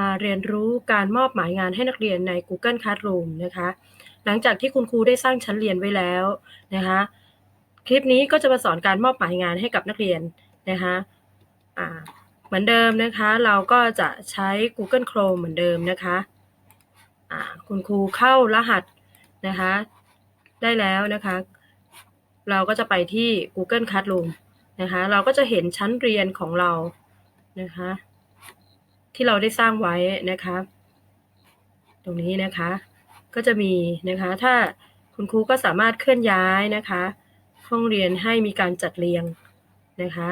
มาเรียนรู้การมอบหมายงานให้นักเรียนใน Google Classroom นะคะ หลังจากที่คุณครูได้สร้างชั้นเรียนไว้แล้วนะคะ คลิปนี้ก็จะมาสอนการมอบหมายงานให้กับนักเรียนนะคะเหมือนเดิมนะคะ เราก็จะใช้ Google Chrome เหมือนเดิมนะคะคุณครูเข้ารหัสนะคะ ได้แล้วนะคะ เราก็จะไปที่ Google Classroom นะคะ เราก็จะเห็นชั้นเรียนของเรานะคะ ที่เราได้สร้างไว้นะคะ ตรงนี้นะคะ ก็จะมีนะคะ ถ้าคุณครูก็สามารถเคลื่อนย้ายนะคะ ห้องเรียนให้มีการจัดเรียงนะคะ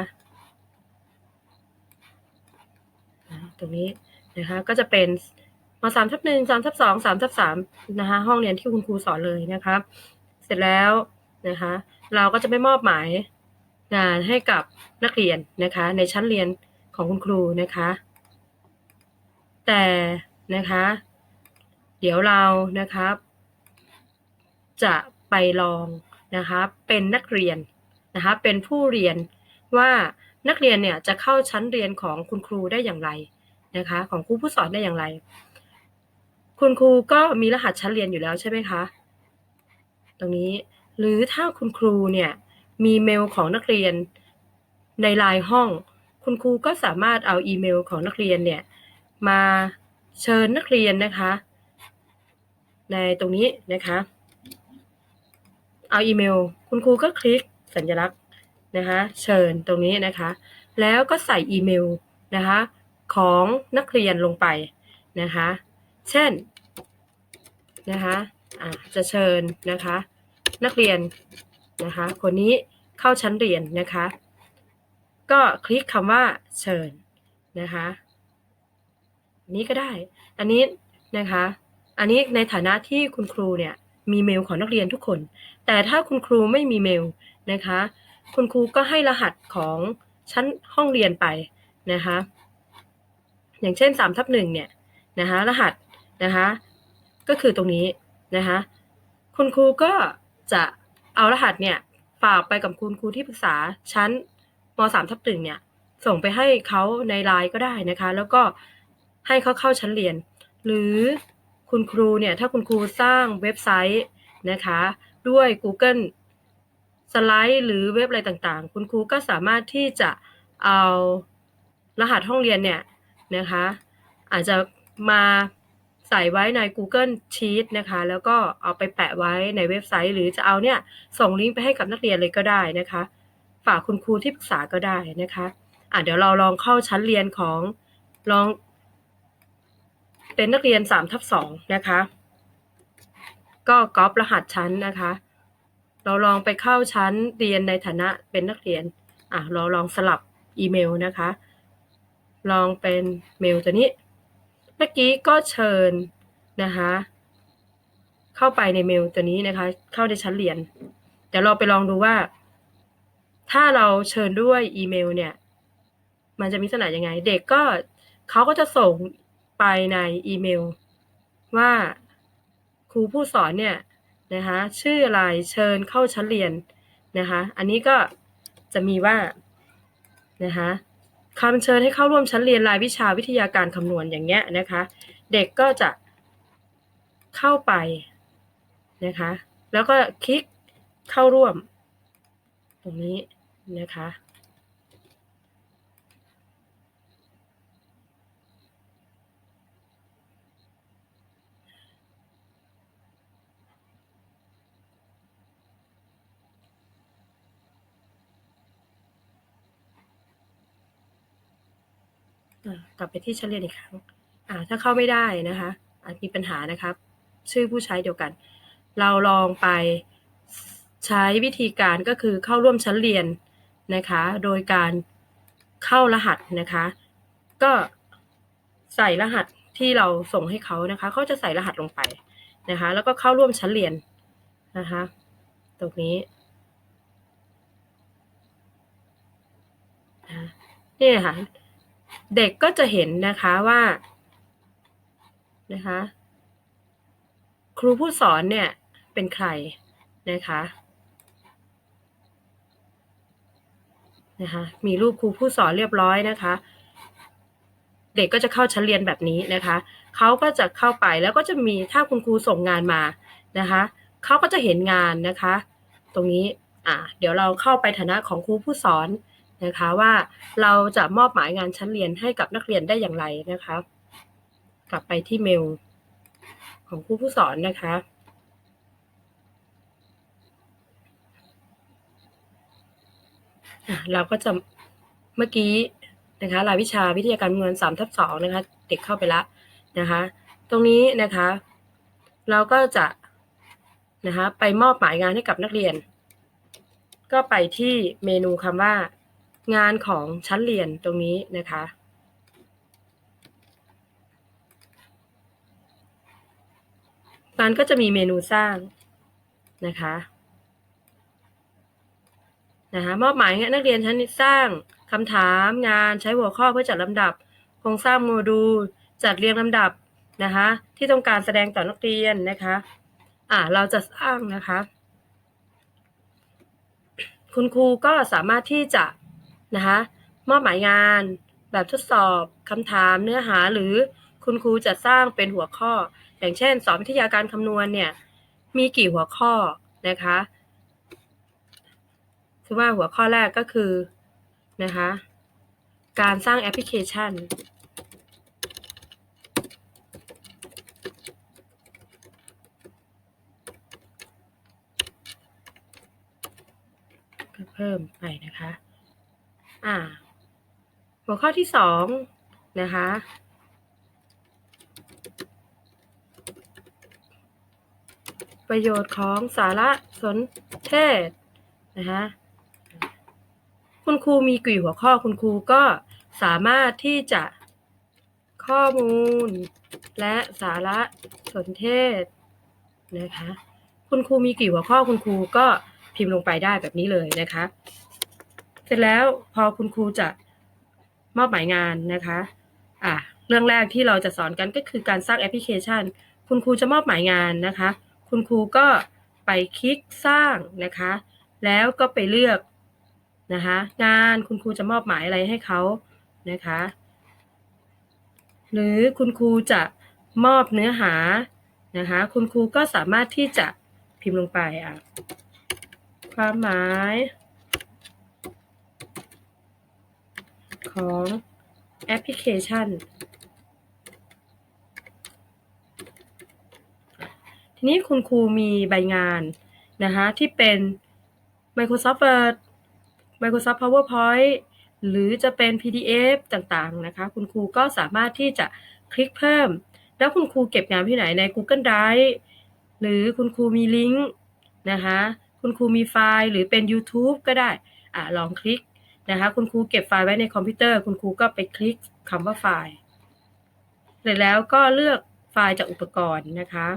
ตรงนี้นะคะก็จะเป็นมาสามทับหนึ่งสามทับสองสามทับสามนะคะห้องเรียนที่คุณครูสอนเลยนะคะเสร็จแล้วนะคะ เราก็จะไม่มอบหมายงานให้กับนักเรียนนะคะ ในชั้นเรียนของคุณครูนะคะ แต่นะคะ เดี๋ยวเรานะครับ จะไปลองนะคะเป็นนักเรียนนะคะเป็นผู้เรียนว่านักเรียนเนี่ยจะเข้าชั้นเรียนของคุณครูได้อย่างไรนะคะ ของครูผู้สอนได้อย่างไร คุณครูก็มีรหัสชั้นเรียนอยู่แล้วใช่ไหมคะ ตรงนี้หรือถ้าคุณครูเนี่ยมีเมลของนักเรียนในไลน์ห้อง คุณครูก็สามารถเอาอีเมลของนักเรียนเนี่ย มาเชิญนักเรียนนะคะ ในตรงนี้นะคะ เอาอีเมล คุณครูก็คลิกสัญลักษณ์นะคะ เชิญตรงนี้นะคะ แล้วก็ใส่อีเมลนะคะ ของนักเรียนลงไปนะคะ เช่นนะคะะจะเชิญนะคะ นักเรียนนะคะ คนนี้เข้าชั้นเรียนนะคะ ก็คลิกคำว่าเชิญนะคะ นี้ก็ได้ อันนี้นะคะ อันนี้ในฐานะที่คุณครูเนี่ยมีเมลของนักเรียนทุกคน แต่ถ้าคุณครูไม่มีเมลนะคะ คุณครูก็ให้รหัสของชั้นห้องเรียนไปนะคะ อย่างเช่น3ทับหนึ่งเนี่ยนะคะ รหัสนะคะ ก็คือตรงนี้นะคะ คุณครูก็จะเอารหัสเนี่ยฝากไปกับคุณครูที่ปรึกษาชั้นม3ทับหนึ่งเนี่ยส่งไปให้เขาในไลน์ก็ได้นะคะ แล้วก็ ให้เขาเข้าชั้นเรียน หรือคุณครูเนี่ยถ้าคุณครูสร้างเว็บไซต์นะคะด้วย Google สไลด์หรือเว็บอะไรต่างๆ คุณครูก็สามารถที่จะเอารหัสห้องเรียนเนี่ยนะคะอาจจะมาใส่ไว้ใน Google Sheet นะคะ แล้วก็เอาไปแปะไว้ในเว็บไซต์ หรือจะเอาเนี่ยส่งลิงก์ไปให้กับนักเรียนเลยก็ได้นะคะ ฝากคุณครูที่ปรึกษาก็ได้นะคะอะเดี๋ยวเราลองเข้าชั้นเรียนของลอง เป็นนักเรียน3ทับ2นะคะ ก็ก๊อปรหัสชั้นนะคะ เราลองไปเข้าชั้นเรียนในฐานะเป็นนักเรียนอะเราลองสลับอีเมลนะคะ ลองเป็นเมลตัวนี้ เมื่อกี้ก็เชิญนะคะเข้าไปในเมลตัวนี้นะคะ เข้าในชั้นเรียน เดี๋ยวเราไปลองดูว่า ถ้าเราเชิญด้วยอีเมลเนี่ย มันจะมีลักษณะยังไง เด็กก็เขาก็จะส่ง ไปในอีเมล ว่าครูผู้สอนเนี่ยนะคะชื่ออะไรเชิญเข้าชั้นเรียนนะคะอันนี้ก็จะมีว่านะคะคำเชิญให้เข้าร่วมชั้นเรียนรายวิชาวิทยาการคำนวณอย่างเงี้ยนะคะ เด็กก็จะเข้าไปนะคะ แล้วก็คลิกเข้าร่วม ตรงนี้นะคะ กลับไปที่ชั้นเรียนอีกครั้งถ้าเข้าไม่ได้นะคะ อาจมีปัญหานะครับ ชื่อผู้ใช้เดียวกัน เราลองไปใช้วิธีการก็คือเข้าร่วมชั้นเรียนนะคะ โดยการเข้ารหัสนะคะ ก็ใส่รหัสที่เราส่งให้เขานะคะเขาจะใส่รหัสลงไปนะคะ แล้วก็เข้าร่วมชั้นเรียนนะคะ ตรงนี้นี่ค่ะ เด็กก็จะเห็นนะคะว่านะคะครูผู้สอนเนี่ยเป็นใครนะคะนะคะมีรูปครูผู้สอนเรียบร้อยนะคะ เด็กก็จะเข้าชั้นเรียนแบบนี้นะคะเขาก็จะเข้าไปแล้วก็จะมีถ้าคุณครูส่งงานมานะคะเขาก็จะเห็นงานนะคะ ตรงนี้อ่าเดี๋ยวเราเข้าไปฐานะของครูผู้สอน นะคะว่าเราจะมอบหมายงานชั้นเรียนให้กับนักเรียนได้อย่างไรนะคะ กลับไปที่เมล ของครูผู้สอนนะคะเราก็จะเมื่อกี้นะคะรายวิชาวิทยาการเงินสามทับสองนะคะ เด็กเข้าไปล้วนะคะ ตรงนี้นะคะ เราก็จะนะคะไปมอบหมายงานให้กับนักเรียน ก็ไปที่เมนูคำว่า งานของชั้นเรียนตรงนี้นะคะ มันก็จะมีเมนูสร้างนะคะนะคะมอบหมายให้นักเรียนชั้นสร้างคำถามงานใช้หัวข้อเพื่อจัดลำดับโครงสร้างโมดูล จัดเรียงลำดับนะคะที่ต้องการแสดงต่อนักเรียนนะคะอ่าเราจะสร้างนะคะ คุณครูก็สามารถที่จะ นะคะมอบหมายงานแบบทดสอบคำถามเนื้อหาหรือคุณครูจะสร้างเป็นหัวข้อ อย่างเช่น สอนวิทยาการคำนวณเนี่ยมีกี่หัวข้อนะคะคือว่าหัวข้อแรกก็คือนะคะการสร้างแอปพลิเคชัน ก็เพิ่มไปนะคะ อ่า หัวข้อที่สองนะคะ ประโยชน์ของสารสนเทศนะคะคุณครูมีกี่หัวข้อคุณครูก็สามารถที่จะข้อมูล และสารสนเทศนะคะ คุณครูมีกี่หัวข้อคุณครูก็พิมพ์ลงไปได้แบบนี้เลยนะคะ เสร็จแล้วพอคุณครูจะมอบหมายงานนะคะอะเรื่องแรกที่เราจะสอนกันก็คือการสร้างแอปพลิเคชัน คุณครูจะมอบหมายงานนะคะ คุณครูก็ไปคลิกสร้างนะคะ แล้วก็ไปเลือกนะคะงานคุณครูจะมอบหมายอะไรให้เขานะคะ หรือคุณครูจะมอบเนื้อหานะคะ คุณครูก็สามารถที่จะพิมพ์ลงไปอะความหมาย ของแอปพลิเคชัน ทีนี้คุณครูมีใบงานนะคะที่เป็น Microsoft Word Microsoft PowerPoint หรือจะเป็น PDF ต่างๆนะคะ คุณครูก็สามารถที่จะคลิกเพิ่ม แล้วคุณครูเก็บงานที่ไหนใน Google Drive หรือคุณครูมีลิงก์นะคะ คุณครูมีไฟล์หรือเป็น YouTube ก็ได้อะลองคลิก นะคะ คุณครูเก็บไฟล์ไว้ในคอมพิวเตอร์ คุณครูก็ไปคลิกคำว่าไฟล์ เสร็จแล้วก็เลือกไฟล์จากอุปกรณ์นะคะ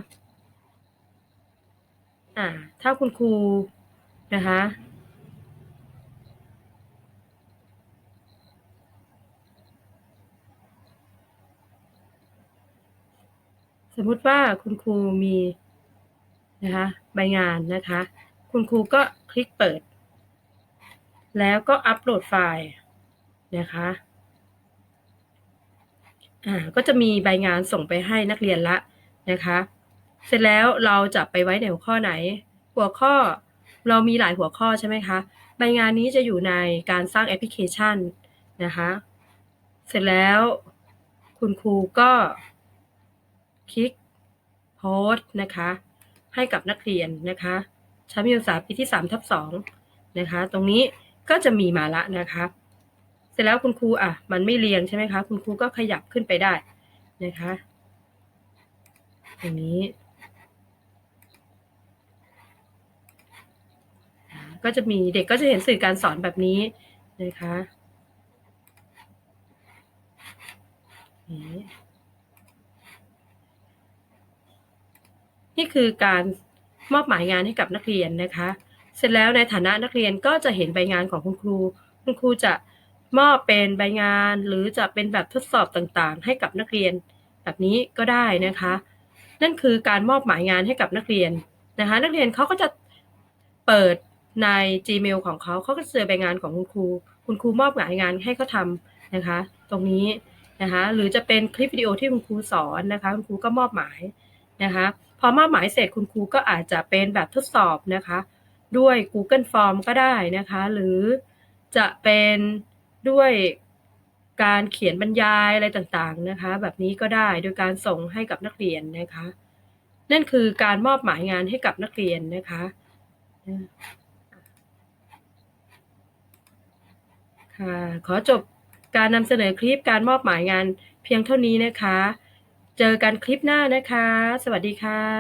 อ่าถ้าคุณครูนะคะสมมุติว่าคุณครูมีนะคะใบงานนะคะ คุณครูก็คลิกเปิด แล้วก็อัปโหลดไฟล์นะคะอ่าก็จะมีใบงานส่งไปให้นักเรียนละนะคะ เสร็จแล้วเราจะไปไว้ในหัวข้อไหน หัวข้อเรามีหลายหัวข้อใช่ไหมคะ ใบงานนี้จะอยู่ในการสร้างแอปพลิเคชันนะคะ เสร็จแล้วคุณครูก็คลิกโพสต์นะคะ ให้กับนักเรียนนะคะชั้นมัธยมศึกษาปีที่3ทับ2นะคะ ตรงนี้ ก็จะมีมาละนะคะ เสร็จแล้วคุณครูอะ มันไม่เรียงใช่ไหมคะ คุณครูก็ขยับขึ้นไปได้นะคะอย่างนี้ ก็จะมีเด็กก็จะเห็นสื่อการสอนแบบนี้นะคะนี่นี่คือการมอบหมายงานให้กับนักเรียนนะคะ เสร็จแล้วในฐานะนักเรียนก็จะเห็นใบงานของคุณครู คุณครูจะมอบเป็นใบงานหรือจะเป็นแบบทดสอบต่างๆ ให้กับนักเรียนแบบนี้ก็ได้นะคะ นั่นคือการมอบหมายงานให้กับนักเรียนนะคะ นักเรียนเขาก็จะเปิดใน Gmail ของเขาเขาก็เจอใบงานของคุณครู คุณครูมอบหมายงานให้เขาทำนะคะ ตรงนี้นะคะ หรือจะเป็นคลิปวิดีโอที่คุณครูสอนนะคะ คุณครูก็มอบหมายนะคะ พอมอบหมายเสร็จคุณครูก็อาจจะเป็นแบบทดสอบนะคะ ด้วย Google Form ก็ได้นะคะ หรือจะเป็นด้วยการเขียนบรรยายอะไรต่างๆนะคะ แบบนี้ก็ได้โดยการส่งให้กับนักเรียนนะคะ นั่นคือการมอบหมายงานให้กับนักเรียนนะคะค่ะขอจบการนำเสนอคลิปการมอบหมายงานเพียงเท่านี้นะคะ เจอกันคลิปหน้านะคะ สวัสดีค่ะ